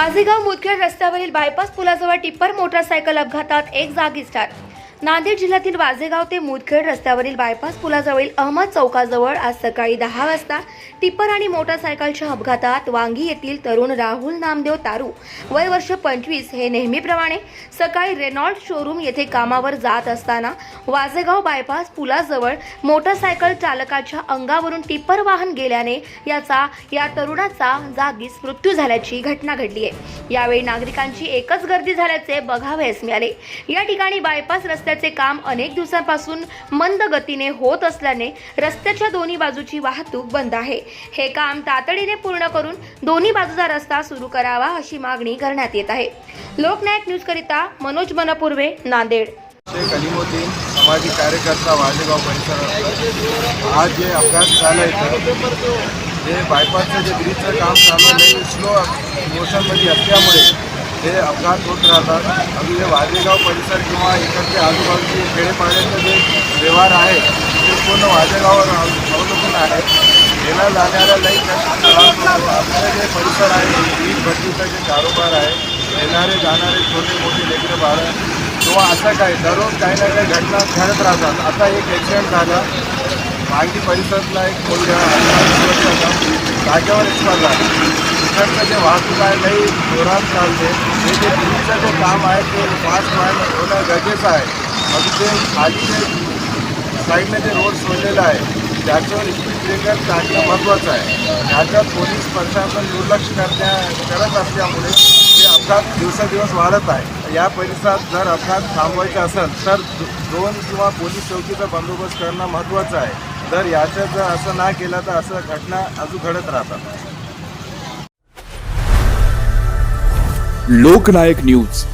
वाझेगाव मुदखेड रस्त्यावरील bypass पुलाजवळ tipper motorcycle अपघातात एक जागीच ठार नांदेड जिल्ह्यातील वाजेगाव ते मुदखेड रस्त्यावरील बायपास पुलाजवळील अहमद चौकाजवळ आज सकाळी दहा वाजता टिप्पर आणि मोटरसायकलच्या अपघातात वांगी येथील तरुण राहुल नामदेव तारू वय वर्ष पंचवीस हे नेहमीप्रमाणे सकाळी रेनॉल्ड शोरूम येथे कामावर जात असताना वाजेगाव बायपास पुलाजवळ मोटरसायकल चालकाच्या अंगावरून टिप्पर वाहन गेल्याने याचा या तरुणाचा जागीच मृत्यू झाल्याची घटना घडली आहे यावेळी नागरिकांची एकच गर्दी झाल्याचे बघावयास मिळाले. या ठिकाणी बायपास रस्त्याचे काम अनेक दिवसांपासून मंद गतीने होत असल्याने रस्त्याच्या दोन्ही बाजूची वाहतूक बंद आहे. हे काम तातडीने पूर्ण करून दोन्ही बाजूचा रस्ता सुरू करावा अशी मागणी करण्यात येत आहे. लोकनायक न्यूज करिता मनोज मनपूर्वे नांदेड. शेख अलिमुद्दीन सामाजिक कार्यकर्ता वाजेगाव परिसरात आज जे अपघात झाला इथं जे बायपासचं जे ब्रिजचं काम चालू आहे स्लो मोशनमध्ये असल्यामुळे हे अपघात होत राहतात. आणि जे वाजेगाव परिसर किंवा इकडचे आजूबाजूचे खेडेपाड्याचे जे व्यवहार आहे ते पूर्ण वाजेगावावर अवलंबून आहे. गेल्या जाणाऱ्या लई कष्ट आपलं जे परिसर आहे वीज भट्टीचा जे कारोबार आहे येणारे जाणारे छोटे मोठे लेकरे बाळं किंवा असं काय दररोज काही ना काही घटना घडत राहतात. आता एक ॲक्सिडेंट झाला. मागणी परिसरातला एक मुलगा जागेवर एक्सपायर झाला तिकडचं जे वाहतूक आहे लई जोरात चालते. हे जे दिल्लीचं जे काम आहे ते फास्ट व्हायला होणं गरजेचं आहे. मग ते खाली जे साईडने जे रोड सोडलेला आहे त्याच्यावर स्पीड ब्रेकर टाकणं महत्त्वाचं आहे. ह्याच्यात पोलीस प्रशासन दुर्लक्ष करण्या करत असल्यामुळे हे अपघात दिवसादिवस वाढत आहे. या परिसरात जर अपघात थांबवायचा असेल तर दोन किंवा पोलीस चौकीचा बंदोबस्त करणं महत्त्वाचं आहे. जर याचं जर असं नाही केलं तर असं घटना अजून घडत राहतात. लोकनायक न्यूज.